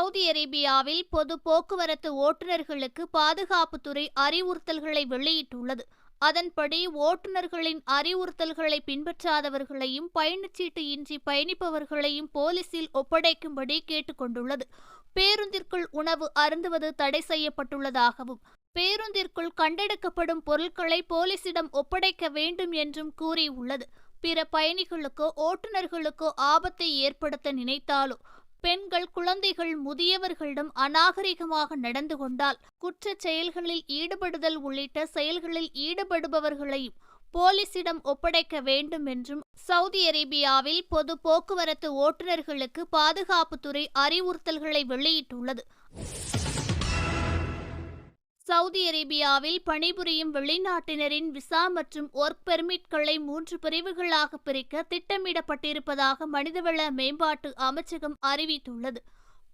Saudi அரேபியாவில் பொது போக்குவரத்து ஓட்டுநர்களுக்கு பாதுகாப்புத்துறை அறிவுறுத்தல்களை வெளியிட்டுள்ளது. அதன்படி ஓட்டுநர்களின் அறிவுறுத்தல்களை பின்பற்றாதவர்களையும் பயணச்சீட்டு இன்றி பயணிப்பவர்களையும் போலீசில் ஒப்படைக்கும்படி கேட்டுக்கொண்டுள்ளது. பேருந்திற்குள் உணவு அருந்துவது தடை செய்யப்பட்டுள்ளதாகவும் பேருந்திற்குள் கண்டெடுக்கப்படும் பொருட்களை போலீசிடம் ஒப்படைக்க வேண்டும் என்றும் கூறியுள்ளது. பிற பயணிகளுக்கோ ஓட்டுநர்களுக்கோ ஆபத்தை ஏற்படுத்த நினைத்தாலோ பெண்கள் குழந்தைகள் முதியவர்களிடம் அநாகரிகமாக நடந்து கொண்டால் குற்றச் செயல்களில் ஈடுபடுதல் உள்ளிட்ட செயல்களில் ஈடுபடுபவர்களையும் போலீசிடம் ஒப்படைக்க வேண்டும் என்றும் சவுதி அரேபியாவில் பொது போக்குவரத்து ஓட்டுநர்களுக்கு பாதுகாப்புத்துறை அறிவுறுத்தல்களை வெளியிட்டுள்ளது. சவுதி அரேபியாவில் பணிபுரியும் வெளிநாட்டினரின் விசா மற்றும் ஒர்க் பெர்மிட்களை மூன்று பிரிவுகளாக பிரிக்க திட்டமிடப்பட்டிருப்பதாக மனிதவள மேம்பாட்டு அமைச்சகம் அறிவித்துள்ளது.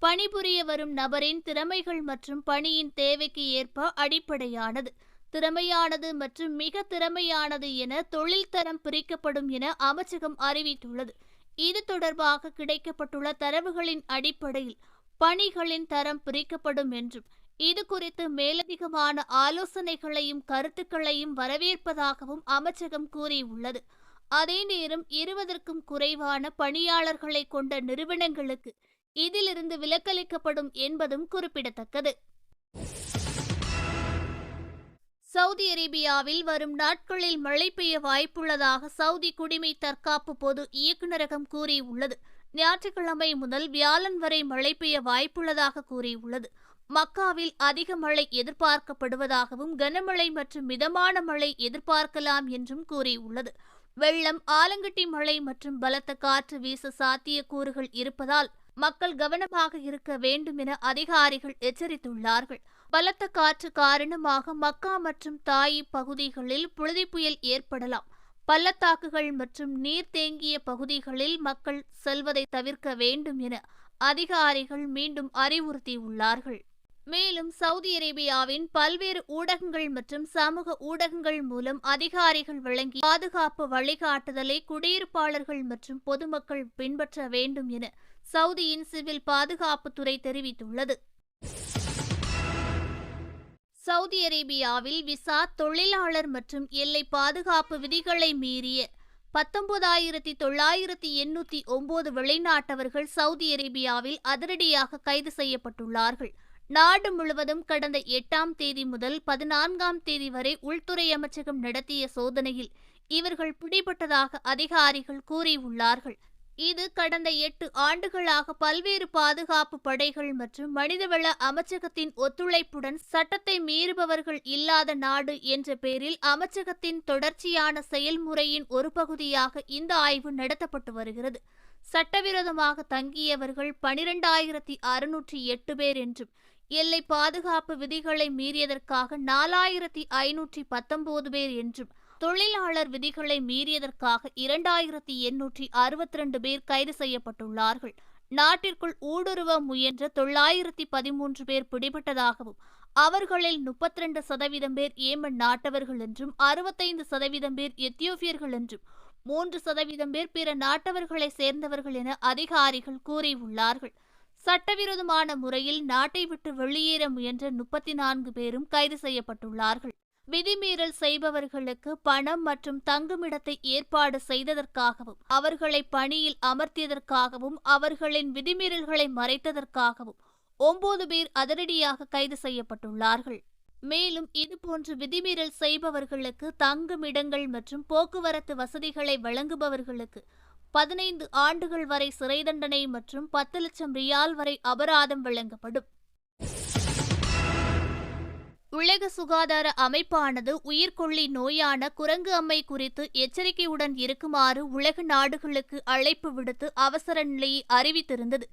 பணிபுரிய வரும் நபரின் திறமைகள் மற்றும் பணியின் தேவைக்கு ஏற்ப அடிப்படையானது. திறமையானது மற்றும் மிக திறமையானது என தொழில் தரம் பிரிக்கப்படும் என அமைச்சகம் அறிவித்துள்ளது. இது தொடர்பாக கிடைக்கப்பட்டுள்ள தரவுகளின் அடிப்படையில் பணிகளின் தரம் பிரிக்கப்படும் என்றும் இது குறித்து மேலதிகமான ஆலோசனைகளையும் கருத்துக்களையும் வரவேற்பதாகவும் அமைச்சகம் கூறியுள்ளது. அதே நேரம் இருபதற்கும் குறைவான பணியாளர்களை கொண்ட நிறுவனங்களுக்கு இதிலிருந்து விலக்களிக்கப்படும் என்பதும் குறிப்பிடத்தக்கது. சவுதி அரேபியாவில் வரும் நாட்களில் மழை பெய்ய வாய்ப்புள்ளதாக சவுதி குடிமை தற்காப்பு பொது இயக்குநரகம் கூறியுள்ளது. ஞாயிற்றுக்கிழமை முதல் வியாழன் வரை மழை பெய்ய வாய்ப்புள்ளதாக கூறியுள்ளது. மக்காவில் அதிக மழை எதிர்பார்க்கப்படுவதாகவும் கனமழை மற்றும் மிதமான மழை எதிர்பார்க்கலாம் என்றும் கூறியுள்ளது. வெள்ளம் ஆலங்கட்டி மழை மற்றும் பலத்த காற்று வீச சாத்தியக்கூறுகள் இருப்பதால் மக்கள் கவனமாக இருக்க வேண்டும் என அதிகாரிகள் எச்சரித்துள்ளார்கள். பலத்த காற்று காரணமாக மக்கா மற்றும் தாயி பகுதிகளில் புழுதி புயல் ஏற்படலாம். பள்ளத்தாக்குகள் மற்றும் நீர் தேங்கிய பகுதிகளில் மக்கள் செல்வதை தவிர்க்க வேண்டும் என அதிகாரிகள் மீண்டும் அறிவுறுத்தியுள்ளார்கள். மேலும் சவுதி அரேபியாவின் பல்வேறு ஊடகங்கள் மற்றும் சமூக ஊடகங்கள் மூலம் அதிகாரிகள் வழங்கி பாதுகாப்பு வழிகாட்டுதலை குடியிருப்பாளர்கள் மற்றும் பொதுமக்கள் பின்பற்ற வேண்டும் என சவுதியின் சிவில் பாதுகாப்புத்துறை தெரிவித்துள்ளது. சவுதி அரேபியாவில் விசா தொழிலாளர் மற்றும் எல்லை பாதுகாப்பு விதிகளை மீறிய பத்தொன்பதாயிரத்தி தொள்ளாயிரத்தி எண்ணூத்தி ஒன்பது வெளிநாட்டவர்கள் சவுதி அரேபியாவில் அதிரடியாக கைது செய்யப்பட்டுள்ளார்கள். நாடு முழுவதும் கடந்த எட்டாம் தேதி முதல் பதினான்காம் தேதி வரை உள்துறை அமைச்சகம் நடத்திய சோதனையில் இவர்கள் பிடிபட்டதாக அதிகாரிகள் கூறியுள்ளார்கள். இது கடந்த எட்டு ஆண்டுகளாக பல்வேறு பாதுகாப்பு படைகள் மற்றும் மனிதவள அமைச்சகத்தின் ஒத்துழைப்புடன் சட்டத்தை மீறுபவர்கள் இல்லாத நாடு என்ற பெயரில் அமைச்சகத்தின் தொடர்ச்சியான செயல்முறையின் ஒரு பகுதியாக இந்த ஆய்வு நடத்தப்பட்டு வருகிறது. சட்டவிரோதமாக தங்கியவர்கள் பனிரெண்டாயிரத்தி அறுநூற்றி எட்டு பேர் என்றும் எல்லை பாதுகாப்பு விதிகளை மீறியதற்காக நாலாயிரத்தி ஐநூற்றி பத்தொன்பது பேர் என்றும் தொழிலாளர் விதிகளை மீறியதற்காக இரண்டாயிரத்தி எண்ணூற்றி அறுபத்தி ரெண்டு பேர் கைது செய்யப்பட்டுள்ளார்கள். நாட்டிற்குள் ஊடுருவ முயன்ற தொள்ளாயிரத்தி பதிமூன்று பேர் பிடிபட்டதாகவும் அவர்களில் முப்பத்தி ரெண்டு சதவீதம் பேர் ஏமன் நாட்டவர்கள் என்றும் அறுபத்தைந்து சதவீதம் பேர் எத்தியோப்பியர்கள் என்றும் மூன்று சதவீதம் பேர் பிற நாட்டவர்களை சேர்ந்தவர்கள் என அதிகாரிகள் கூறியுள்ளார்கள். சட்டவிரோதமான முறையில் நாட்டை விட்டு வெளியேற முயன்ற முப்பத்தி நான்கு பேரும் கைது செய்யப்பட்டுள்ளார்கள். விதிமீறல் செய்பவர்களுக்கு பணம் மற்றும் தங்குமிடத்தை ஏற்பாடு செய்ததற்காகவும் அவர்களை பணியில் அமர்த்தியதற்காகவும் அவர்களின் விதிமீறல்களை மறைத்ததற்காகவும் ஒன்பது பேர் அதிரடியாக கைது செய்யப்பட்டுள்ளார்கள். மேலும் இதுபோன்று விதிமீறல் செய்பவர்களுக்கு தங்குமிடங்கள் மற்றும் போக்குவரத்து வசதிகளை வழங்குபவர்களுக்கு பதினைந்து ஆண்டுகள் வரை சிறை தண்டனை மற்றும் பத்து லட்சம் ரியால் வரை அபராதம் வழங்கப்படும். உலக சுகாதார அமைப்பானது உயிர்கொல்லி நோயான குரங்கு அம்மை குறித்து எச்சரிக்கையுடன் இருக்குமாறு உலக நாடுகளுக்கு அழைப்பு விடுத்து அவசர நிலையை அறிவித்திருந்தது.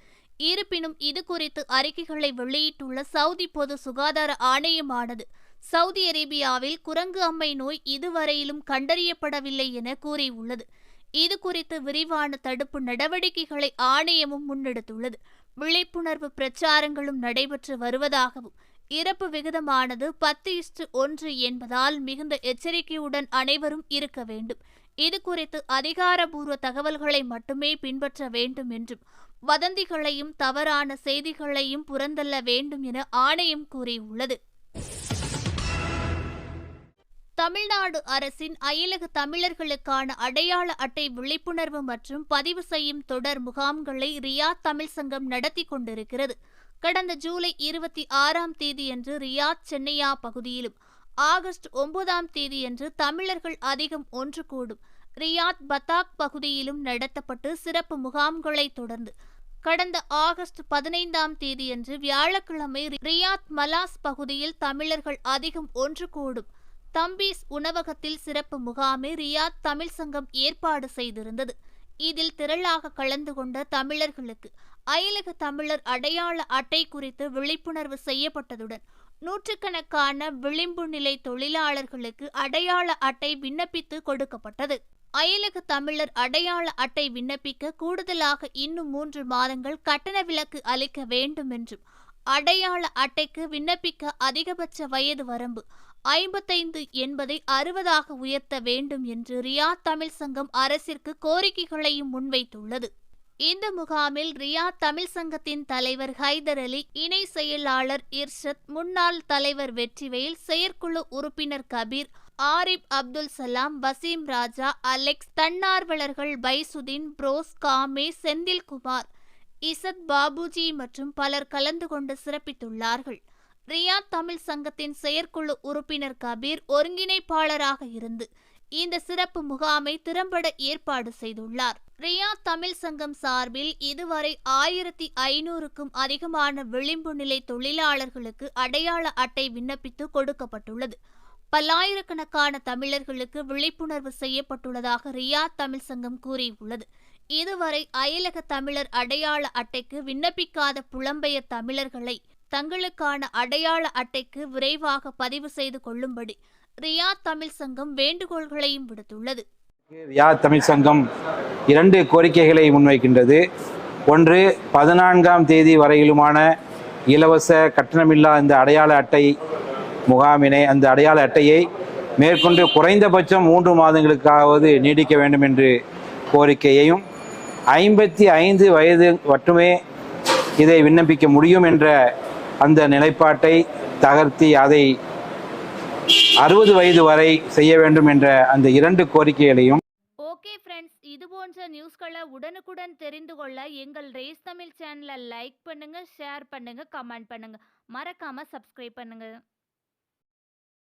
இருப்பினும் இது குறித்து அறிக்கைகளை வெளியிட்டுள்ள சவுதி பொது சுகாதார ஆணையமானது சவுதி அரேபியாவில் குரங்கு அம்மை நோய் இதுவரையிலும் கண்டறியப்படவில்லை என கூறியுள்ளது. இது குறித்து விரிவான தடுப்பு நடவடிக்கைகளை ஆணையமும் முன்னெடுத்துள்ளது. விழிப்புணர்வு பிரச்சாரங்களும் நடைபெற்று வருவதாகவும் இறப்பு விகிதமானது பத்து இஸ்டு ஒன்று என்பதால் மிகுந்த எச்சரிக்கையுடன் அனைவரும் இருக்க வேண்டும். இது குறித்து அதிகாரபூர்வ தகவல்களை மட்டுமே பின்பற்ற வேண்டும் என்றும் வதந்திகளையும் தவறான செய்திகளையும் புறந்தள்ள வேண்டும் என ஆணையம் கூறியுள்ளது. தமிழ்நாடு அரசின் அயலக தமிழர்களுக்கான அடையாள அட்டை விழிப்புணர்வு மற்றும் பதிவு செய்யும் தொடர் முகாம்களை ரியாத் தமிழ் சங்கம் நடத்தி கொண்டிருக்கிறது. கடந்த ஜூலை இருபத்தி ஆறாம் தேதியன்று ரியாத் சென்னையா பகுதியிலும் ஆகஸ்ட் ஒன்பதாம் தேதியன்று தமிழர்கள் அதிகம் ஒன்று கூடும். ரியாத் பத்தாக் பகுதியிலும் நடத்தப்பட்டு சிறப்பு முகாம்களை தொடர்ந்து கடந்த ஆகஸ்ட் பதினைந்தாம் தேதியன்று வியாழக்கிழமை ரியாத் மலாஸ் பகுதியில் தமிழர்கள் அதிகம் ஒன்று கூடும். தம்பீஸ் உணவகத்தில் சிறப்பு முகாமை ரியாத் தமிழ் சங்கம் ஏற்பாடு செய்திருந்தது. இதில் திரளாக கலந்து கொண்ட தமிழர்களுக்கு அயலக தமிழர் அடையாள அட்டை குறித்து விழிப்புணர்வு செய்யப்பட்டதுடன் நூற்றுக்கணக்கான விளிம்பு நிலை தொழிலாளர்களுக்கு அடையாள அட்டை விண்ணப்பித்து கொடுக்கப்பட்டது. அயலக தமிழர் அடையாள அட்டை விண்ணப்பிக்க கூடுதலாக இன்னும் மூன்று மாதங்கள் கட்டண விலக்கு அளிக்க வேண்டும் என்றும் அடையாள அட்டைக்கு விண்ணப்பிக்க அதிகபட்ச வயது வரம்பு ஐம்பத்தைந்து என்பதை அறுபதாக உயர்த்த வேண்டும் என்று ரியாத் தமிழ் சங்கம் அரசிற்கு கோரிக்கைகளையும் முன்வைத்துள்ளது. இந்த முகாமில் ரியாத் தமிழ் சங்கத்தின் தலைவர் ஹைதர் அலி இணை செயலாளர் இர்ஷத் முன்னாள் தலைவர் வெற்றிவேல் செயற்குழு உறுப்பினர் கபீர் ஆரிப் அப்துல் சலாம் வசீம் ராஜா அலெக்ஸ் தன்னார்வலர்கள் பைசுதீன் புரோஸ் காமே செந்தில்குமார் இசத் பாபுஜி மற்றும் பலர் கலந்து கொண்டு சிறப்பித்துள்ளார்கள். ரியாத் தமிழ் சங்கத்தின் செயற்குழு உறுப்பினர் கபீர் ஒருங்கிணைப்பாளராக இருந்து இந்த சிறப்பு முகாமை திறம்பட ஏற்பாடு செய்துள்ளார். ரியாத் தமிழ் சங்கம் சார்பில் இதுவரை ஆயிரத்தி ஐநூறுக்கும் அதிகமான விளிம்பு நிலை தொழிலாளர்களுக்கு அடையாள அட்டை விண்ணப்பித்து கொடுக்கப்பட்டுள்ளது. பல்லாயிரக்கணக்கான தமிழர்களுக்கு விழிப்புணர்வு செய்யப்பட்டுள்ளதாக ரியாத் தமிழ் சங்கம் கூறியுள்ளது. இதுவரை அயலக தமிழர் அடையாள அட்டைக்கு விண்ணப்பிக்காத புலம்பெயர் தமிழர்களை தங்களுக்கான அடையாள அட்டைக்கு விரைவாக பதிவு செய்து கொள்ளும்படி ரியாத் தமிழ் சங்கம் வேண்டுகோள்களையும் விடுத்துள்ளது. ரியாத் தமிழ் சங்கம் இரண்டு கோரிக்கைகளை முன்வைக்கின்றது. ஒன்று பதினான்காம் தேதி வரையிலுமான இலவச கட்டணமில்லா இந்த அடையாள அட்டை முகாமினை அந்த அடையாள அட்டையை மேற்கொண்டு குறைந்தபட்சம் மூன்று மாதங்களுக்காவது நீடிக்க வேண்டும் என்று கோரிக்கையையும் ஐம்பத்தி ஐந்து வயது மட்டுமே இதை விண்ணப்பிக்க முடியும் என்ற அந்த நிலைப்பாட்டை தகர்த்தி அதை அறுபது வயது வரை செய்ய வேண்டும் என்ற அந்த இரண்டு கோரிக்கைகளையும் ஓகே ஃப்ரெண்ட்ஸ் இது போன்ற நியூஸ்களை உடனுக்குடன் தெரிந்து கொள்ள எங்கள் ரேஸ் தமிழ் சேனலை லைக் பண்ணுங்க ஷேர் பண்ணுங்க கமெண்ட் பண்ணுங்க. மறக்காம சப்ஸ்கிரைப் பண்ணுங்க.